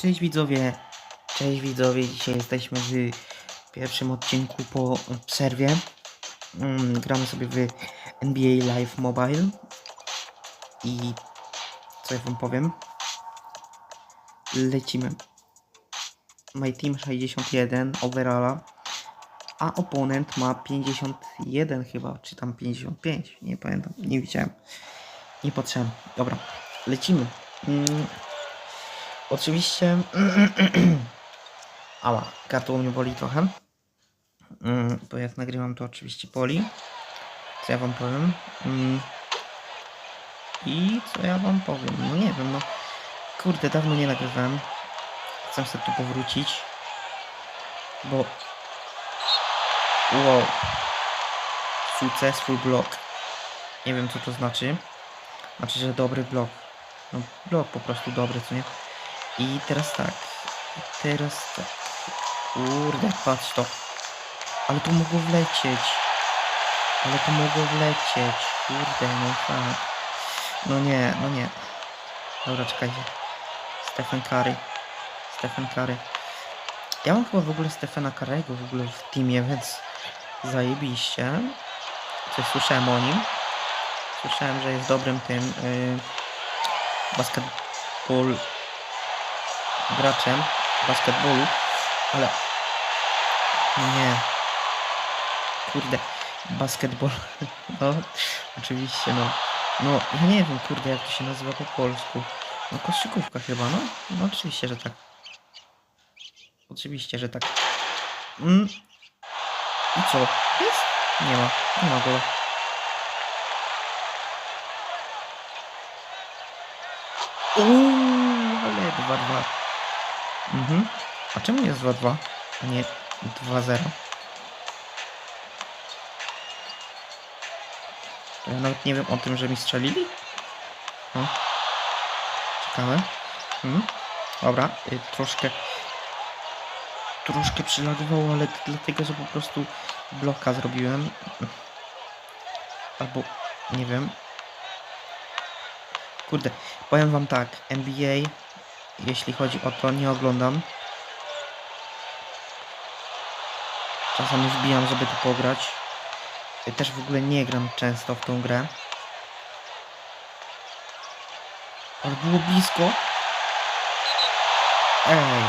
Cześć widzowie, cześć widzowie, dzisiaj jesteśmy w pierwszym odcinku po przerwie. Mm, gramy sobie w NBA Live Mobile i co ja wam powiem? Lecimy. My team 61 overalla, a oponent ma 51 chyba, czy tam 55, nie pamiętam, nie widziałem. Nie patrzyłem. Dobra, lecimy. Mm. Oczywiście. Ała, gardło mnie boli trochę. Mm, Bo jak nagrywam, to oczywiście boli. Co ja wam powiem? Mm. I co ja wam powiem? No nie wiem, no. Kurde, dawno nie nagrywałem. Chcę sobie tu powrócić. Bo. Wow. Successful block. Nie wiem, co to znaczy. Znaczy, że dobry blok. No, blok po prostu dobry, co nie? I teraz tak. I teraz tak. Kurde, patrz to. Ale to mogło wlecieć. Ale to mogło wlecieć. Kurde, no tak. No nie, no nie. Dobra, czekajcie. Stephen Curry. Stephen Curry. Ja mam chyba w ogóle Stephena Curry'ego w ogóle w teamie, więc zajebiście. Coś słyszałem o nim. Słyszałem, że jest dobrym tym yy, basketball graczem basketbolu, ale nie. Kurde, basketball. No, oczywiście, no. No, nie wiem, kurde, jak to się nazywa po polsku. No, koszykówka chyba, no. No, oczywiście, że tak. Oczywiście, że tak. Mm. I co? Jest? Nie ma. Nie ma go. Uuu, ale 2-2. Mhm. A czemu jest 2-2, a nie 2-0? To ja nawet nie wiem o tym, że mi strzelili. No. Ciekawe. Mhm. Dobra, y, troszkę troszkę przylagowało, ale dlatego, że po prostu bloka zrobiłem. Albo nie wiem. Kurde, powiem wam tak, NBA jeśli chodzi o to, nie oglądam. Czasami wbijam, żeby tu pograć. Też w ogóle nie gram często w tą grę. Ale było blisko. Ej,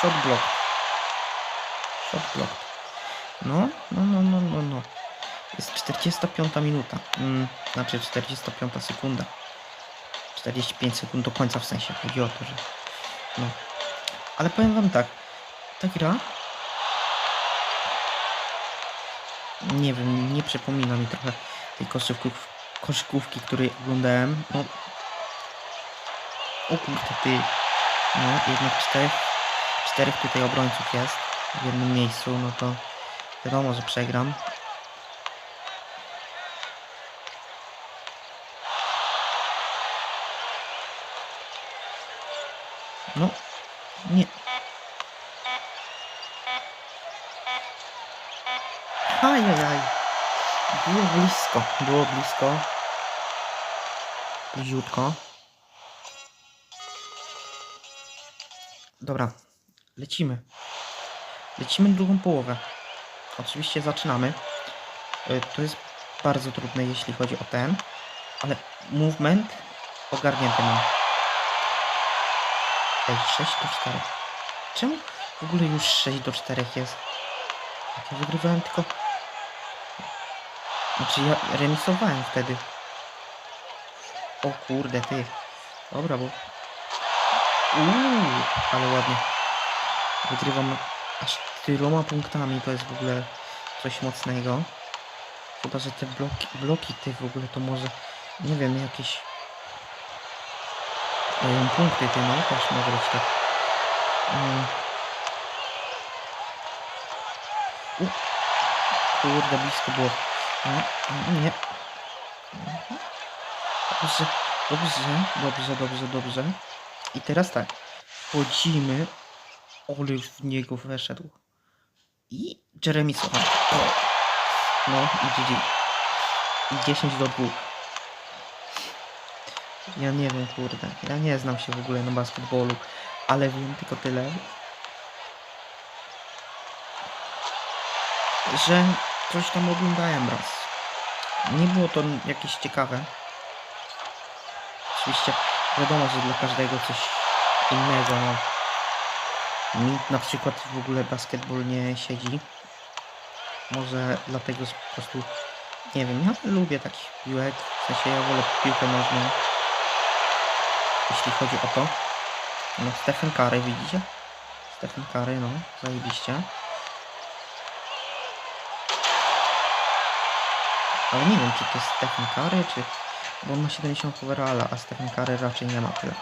shot block. Shot block. No, no, no, no, no, no. Jest 45 minuta. Mm, znaczy 45 sekunda. 45 sekund do końca w sensie. Chodzi o to, że no. Ale powiem wam tak, ta gra nie wiem, nie przypomina mi trochę tej koszykówki, koszykówki której oglądałem. No. O kurde ty. No, jednak czterech, czterech tutaj obrońców jest w jednym miejscu, no to wiadomo, że przegram. No, nie. Ajajaj. Było blisko, było blisko. Bliziutko. Dobra, lecimy. Lecimy drugą połowę. Oczywiście zaczynamy. Y, To jest bardzo trudne, jeśli chodzi o ten, ale movement ogarnięty mam. Ej, 6 do 4. Czemu w ogóle już 6 do 4 jest? Jak ja wygrywałem tylko... Znaczy ja remisowałem wtedy. O kurde, ty. Dobra, bo... Uuu, ale ładnie. Wygrywam aż tyloma punktami, to jest w ogóle coś mocnego. Chyba, że te bloki, bloki ty w ogóle to może... Nie wiem, jakieś... Punkty ty, no też może być tak. Mm. U. Kurde, blisko było. Nie. Dobrze, dobrze, dobrze, dobrze, dobrze. I teraz tak. Wchodzimy. Ole w niego weszedł. I Jeremy Sohan. No i GG. I 10 do 2. Ja nie wiem, kurde. Ja nie znam się w ogóle na basketbolu. ale wiem tylko tyle, że coś tam oglądałem raz. Nie było to jakieś ciekawe. Oczywiście wiadomo, że dla każdego coś innego. No. Mi na przykład w ogóle basketball nie siedzi. Może dlatego po prostu nie wiem, ja lubię takich piłek. W sensie ja wolę piłkę nożną. Jeśli chodzi o to. No Stephen Curry widzicie? Stephen Curry, no, zajebiście. Ale nie wiem, czy to jest Stephen Curry, czy... Bo on ma 70 overalla, a Stephen Curry raczej nie ma tyle.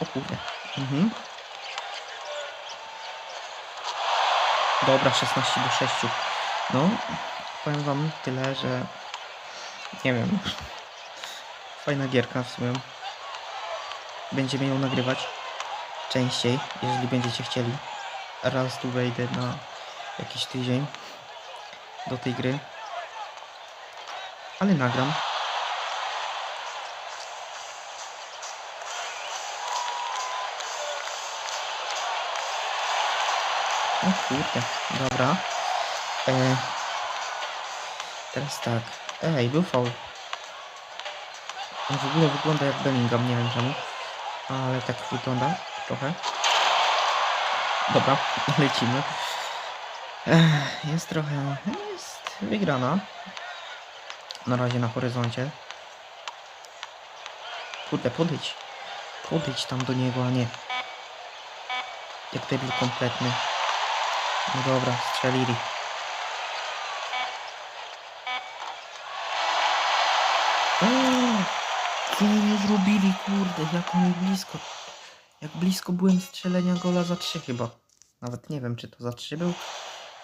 O kurde. Mhm. Dobra, 16 do 6. No, powiem wam tyle, że... Nie wiem. Fajna gierka w sumie. Będziemy ją nagrywać częściej, jeżeli będziecie chcieli raz tu wejdę na jakiś tydzień do tej gry. Ale nagram. O kurde, dobra. E, teraz tak. Ej, był faul. On w ogóle wygląda jak Bellingham, nie wiem czemu. Ale tak wygląda trochę. Dobra, lecimy. Ech, Jest trochę. Jest wygrana. Na razie na horyzoncie. Kurde, podejdź. Podejdź tam do niego, a nie. Jak debil kompletny. No dobra, strzelili. Jak oni blisko. Jak blisko byłem strzelenia gola za 3 chyba. Nawet nie wiem, czy to za 3 był.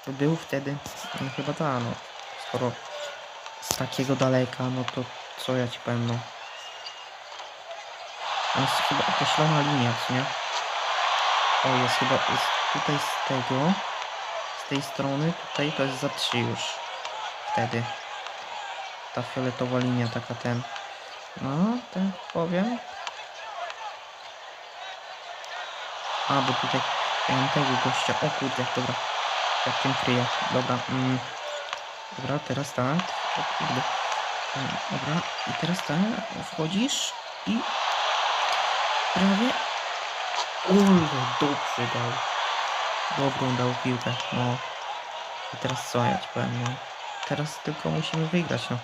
To był wtedy. No chyba ta, no. Skoro z takiego daleka, no to co ja ci powiem, no. Jest chyba określona linia, co nie? O, jest chyba, jest tutaj z tego, z tej strony, tutaj to jest za 3 już. Wtedy. Ta fioletowa linia, taka ten. No, tak powiem. A, bo tutaj ja mam tego gościa. O kurde, dobra. Jak tym kryje. Dobra. Mm. Dobra, teraz tak. O kurde. Mm, Dobra. I teraz tak. Wchodzisz i prawie. Ule, dobrze dał. Dobrą dał piłkę. No. I teraz co ja ci powiem, no. Teraz tylko musimy wygrać, no.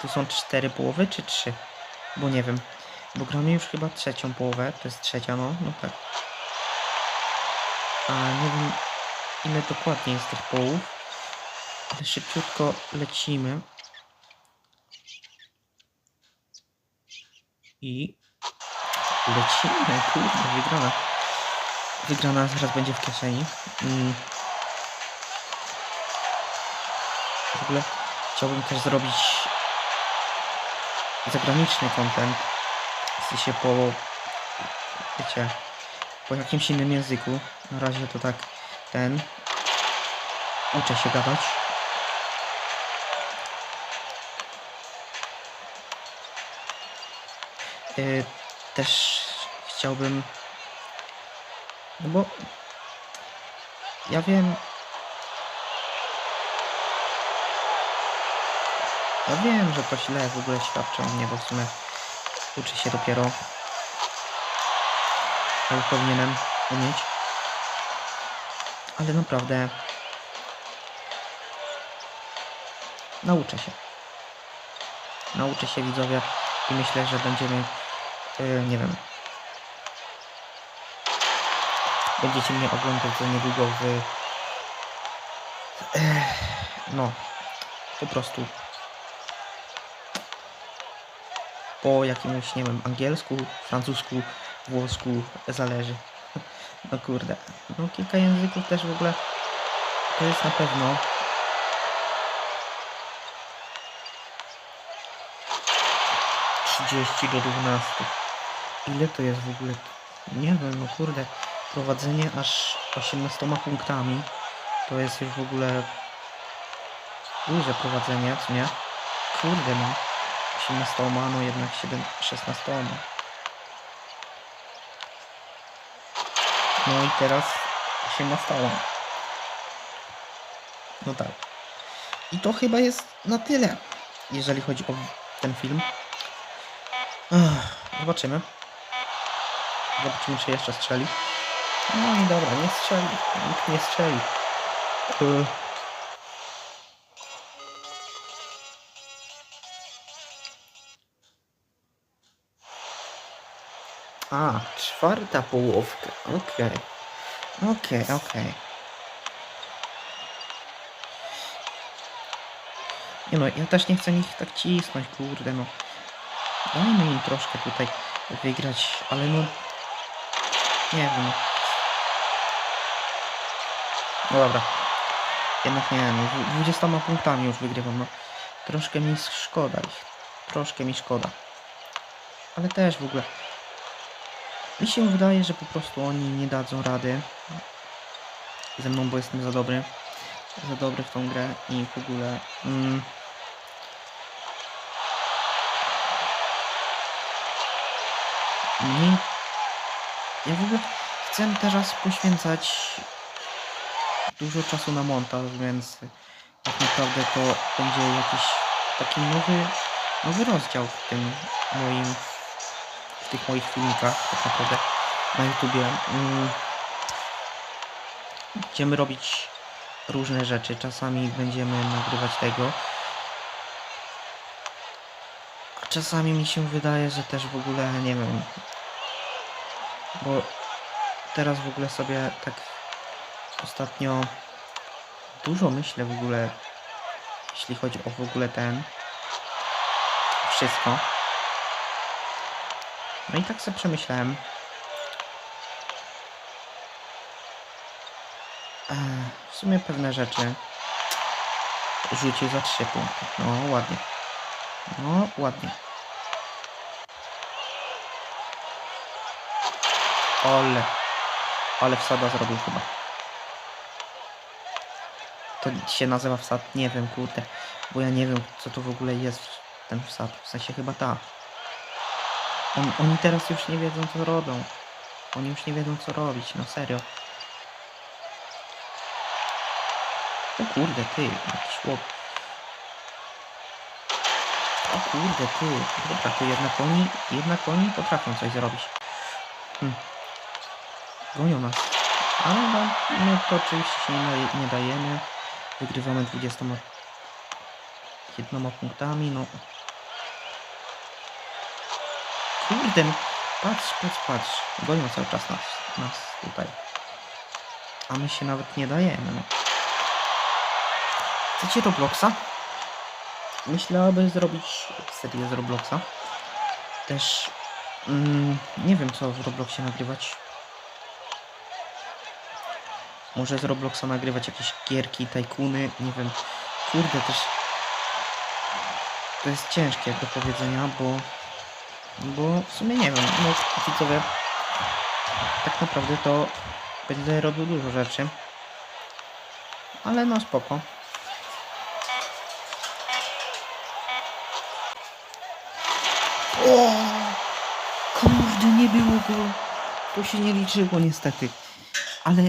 Tu są cztery połowy, czy trzy? Bo nie wiem. Bo gramy już chyba trzecią połowę, to jest trzecia, no, no tak. A nie wiem ile dokładnie jest tych połów, ale szybciutko lecimy. I lecimy, kurde, wygrana. Wygrana zaraz będzie w kieszeni. Mm. W ogóle chciałbym też zrobić zagraniczny content w sensie po wiecie po jakimś innym języku na razie to tak ten uczę się gadać. Yy, też chciałbym no bo ja wiem ja wiem, że to źle w ogóle świadczy o mnie, bo w sumie uczy się dopiero. Ale powinienem umieć. Ale naprawdę nauczę się. Nauczę się widzowie i myślę, że będziemy yy, nie wiem. Będziecie mnie oglądać za niedługo w Ech, no po prostu po jakimś, nie wiem, angielsku, francusku, włosku, zależy. No kurde. No kilka języków też w ogóle to jest na pewno. Trzydzieści do 12. Ile to jest w ogóle? Nie wiem, no kurde. Prowadzenie aż 18 punktami. To jest już w ogóle duże prowadzenie, co nie? kurde no. 18, no jednak 7, 16. No i teraz 18. No tak. I to chyba jest na tyle, jeżeli chodzi o ten film. Ach, zobaczymy. Zobaczymy, czy jeszcze strzeli. No i dobra, nie strzeli. Nikt nie strzeli. A, czwarta połówka. Okej. Okej, okej. Nie no, ja też nie chcę ich tak cisnąć, kurde no. Dajmy im troszkę tutaj wygrać, ale no... Nie wiem. No dobra. Jednak nie, no, dwu- 20 punktami już wygrywam, no. Troszkę mi szkoda ich. Troszkę mi szkoda. Ale też w ogóle... Mi się wydaje, że po prostu oni nie dadzą rady ze mną, bo jestem za dobry. Za dobry w tą grę i w ogóle... Mm, Nie. Ja w ogóle chcę teraz poświęcać dużo czasu na montaż, więc tak naprawdę to będzie jakiś taki nowy, nowy rozdział w tym moim, tych moich filmikach tak naprawdę na YouTubie. Mm. Będziemy robić różne rzeczy. Czasami będziemy nagrywać tego. A czasami mi się wydaje, że też w ogóle nie wiem. Bo teraz w ogóle sobie tak ostatnio dużo myślę w ogóle, jeśli chodzi o w ogóle ten wszystko. No i tak sobie przemyślałem. Ech, W sumie pewne rzeczy rzucił za 3 punkty. No ładnie. No ładnie. Ole. Ale wsada zrobił chyba. To się nazywa wsad? Nie wiem, kurde. Bo ja nie wiem, co to w ogóle jest ten wsad. W sensie chyba ta. On, oni teraz już nie wiedzą, co robią. Oni już nie wiedzą, co robić. No serio. O kurde, ty. Jakiś chłop. O kurde, ty. Dobra, to jednak oni, jednak oni potrafią coś zrobić. Hm. Gonią nas. Ale no, my to oczywiście się nie, nie dajemy. Wygrywamy 20 jednoma punktami, no. Patrz, patrz, patrz. Gonią cały czas nas, nas tutaj. A my się nawet nie dajemy, no. Chcecie Robloxa? Myślę, aby zrobić serię z Robloxa. Też mm, nie wiem, co w Robloxie nagrywać. Może z Robloxa nagrywać jakieś gierki, tajkuny, nie wiem. Kurde, też to jest ciężkie do powiedzenia, bo bo w sumie nie wiem, no widzowie tak naprawdę to będę robił dużo rzeczy. Ale no spoko. Kurde, nie było go. To się nie liczyło niestety. Ale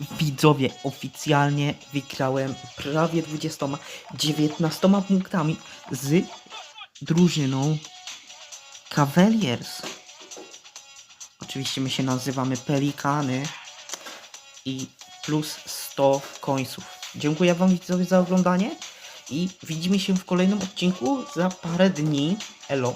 widzowie, oficjalnie wygrałem prawie 20, 19 punktami z drużyną Cavaliers. Oczywiście my się nazywamy Pelikany i plus 100 końców. Dziękuję Wam widzowie za oglądanie i widzimy się w kolejnym odcinku za parę dni. Elo.